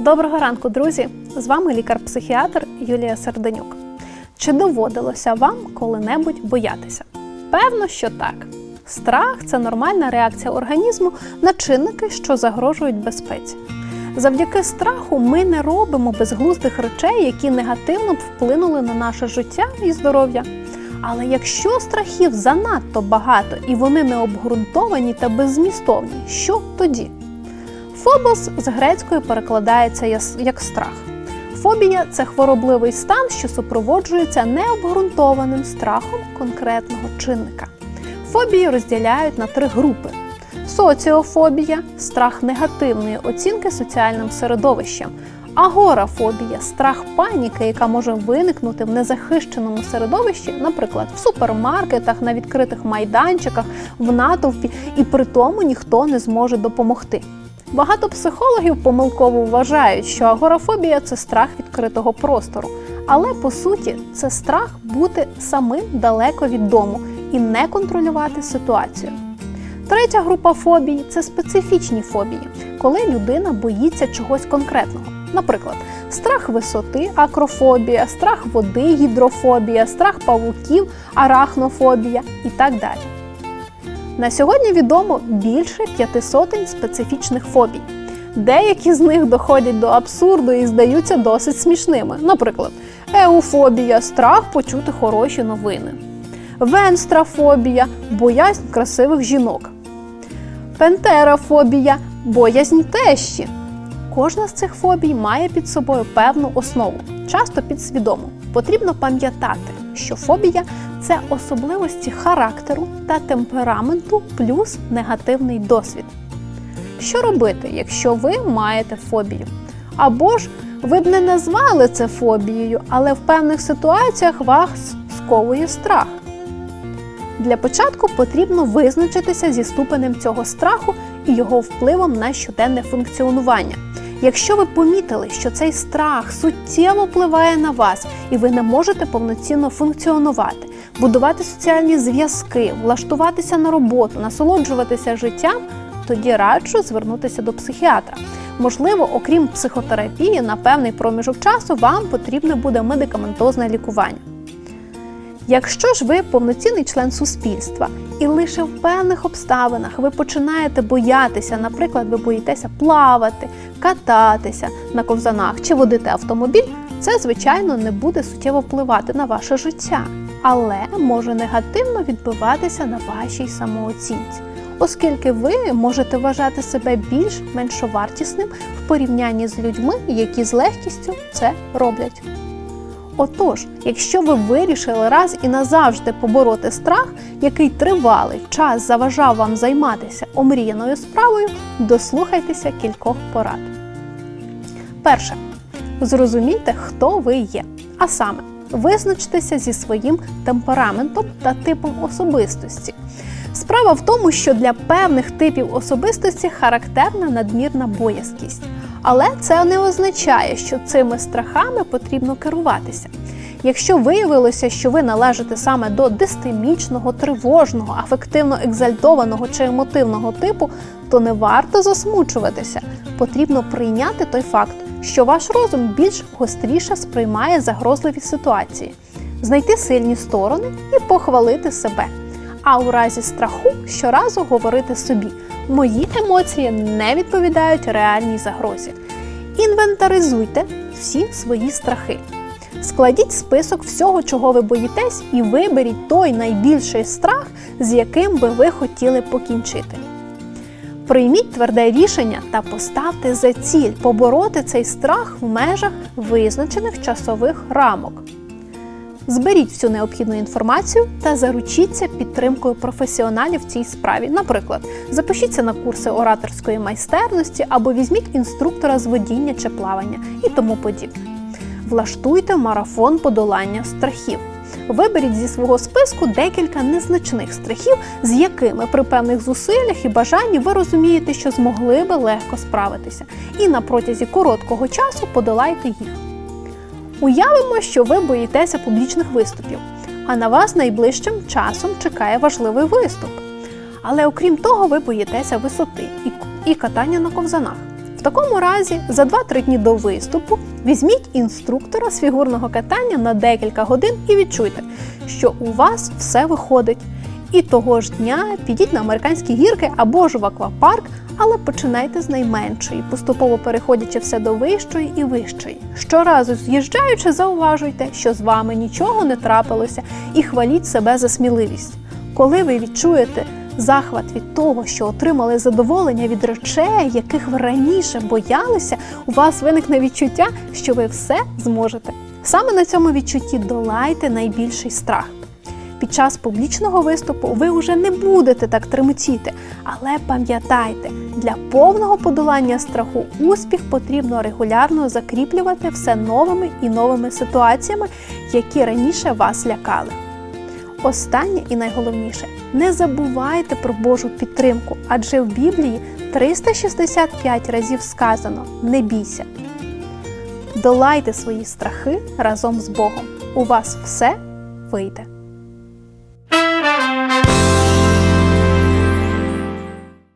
Доброго ранку, друзі! З вами лікар-психіатр Юлія Серденюк. Чи доводилося вам коли-небудь боятися? Певно, що так. Страх це нормальна реакція організму на чинники, що загрожують безпеці. Завдяки страху ми не робимо безглуздих речей, які негативно б вплинули на наше життя і здоров'я. Але якщо страхів занадто багато і вони не обґрунтовані та беззмістовні, що тоді? Фобос з грецької перекладається як страх. Фобія це хворобливий стан, що супроводжується необґрунтованим страхом конкретного чинника. Фобії розділяють на три групи: соціофобія страх негативної оцінки соціальним середовищем, агорафобія страх паніки, яка може виникнути в незахищеному середовищі, наприклад, в супермаркетах, на відкритих майданчиках, в натовпі, і при тому ніхто не зможе допомогти. Багато психологів помилково вважають, що агорафобія це страх відкритого простору, але по суті це страх бути самим далеко від дому і не контролювати ситуацію. Третя група фобій це специфічні фобії, коли людина боїться чогось конкретного. Наприклад, страх висоти акрофобія, страх води гідрофобія, страх павуків арахнофобія і так далі. На сьогодні відомо більше п'яти сотень специфічних фобій. Деякі з них доходять до абсурду і здаються досить смішними. Наприклад, еуфобія страх почути хороші новини, венстрафобія боязнь красивих жінок, пентерафобія боязнь тещі. Кожна з цих фобій має під собою певну основу, часто підсвідому. Потрібно пам'ятати, що фобія це особливості характеру та темпераменту плюс негативний досвід. Що робити, якщо ви маєте фобію? Або ж ви б не назвали це фобією, але в певних ситуаціях вас сковує страх. Для початку потрібно визначитися зі ступенем цього страху і його впливом на щоденне функціонування. Якщо ви помітили, що цей страх суттєво впливає на вас, і ви не можете повноцінно функціонувати, будувати соціальні зв'язки, влаштуватися на роботу, насолоджуватися життям, тоді раджу звернутися до психіатра. Можливо, окрім психотерапії, на певний проміжок часу вам потрібне буде медикаментозне лікування. Якщо ж ви повноцінний член суспільства і лише в певних обставинах ви починаєте боятися, наприклад, ви боїтеся плавати, кататися на ковзанах чи водити автомобіль, це, звичайно, не буде суттєво впливати на ваше життя, але може негативно відбиватися на вашій самооцінці, оскільки ви можете вважати себе більш меншовартісним в порівнянні з людьми, які з легкістю це роблять. Отож, якщо ви вирішили раз і назавжди побороти страх, який тривалий час заважав вам займатися омріяною справою, дослухайтеся кількох порад. Перше. Зрозумійте, хто ви є. А саме, визначтеся зі своїм темпераментом та типом особистості. Справа в тому, що для певних типів особистості характерна надмірна боязкість. Але це не означає, що цими страхами потрібно керуватися. Якщо виявилося, що ви належите саме до дистемічного, тривожного, афективно екзальтованого чи емотивного типу, то не варто засмучуватися. Потрібно прийняти той факт, що ваш розум більш гостріше сприймає загрозливі ситуації, знайти сильні сторони і похвалити себе. А у разі страху щоразу говорити собі: мої емоції не відповідають реальній загрозі. Інвентаризуйте всі свої страхи. Складіть список всього, чого ви боїтесь, і виберіть той найбільший страх, з яким би ви хотіли покінчити. Прийміть тверде рішення та поставте за ціль побороти цей страх в межах визначених часових рамок. Зберіть всю необхідну інформацію та заручіться підтримкою професіоналів в цій справі. Наприклад, запишіться на курси ораторської майстерності або візьміть інструктора з водіння чи плавання і тому подібне. Влаштуйте марафон подолання страхів. Виберіть зі свого списку декілька незначних страхів, з якими при певних зусиллях і бажанні ви розумієте, що змогли би легко справитися, і на протязі короткого часу подолайте їх. Уявимо, що ви боїтеся публічних виступів, а на вас найближчим часом чекає важливий виступ. Але окрім того, ви боїтеся висоти і, катання на ковзанах. В такому разі, за 2-3 дні до виступу візьміть інструктора з фігурного катання на декілька годин і відчуйте, що у вас все виходить. І того ж дня підіть на американські гірки або ж в аквапарк, але починайте з найменшої, поступово переходячи все до вищої і вищої. Щоразу з'їжджаючи, зауважуйте, що з вами нічого не трапилося, і хваліть себе за сміливість. Коли ви відчуєте захват від того, що отримали задоволення від речей, яких ви раніше боялися, у вас виникне відчуття, що ви все зможете. Саме на цьому відчутті долайте найбільший страх. Під час публічного виступу ви вже не будете так тремтіти, але пам'ятайте, для повного подолання страху успіх потрібно регулярно закріплювати все новими і новими ситуаціями, які раніше вас лякали. Останнє і найголовніше не забувайте про Божу підтримку, адже в Біблії 365 разів сказано не бійся. Долайте свої страхи разом з Богом. У вас все вийде.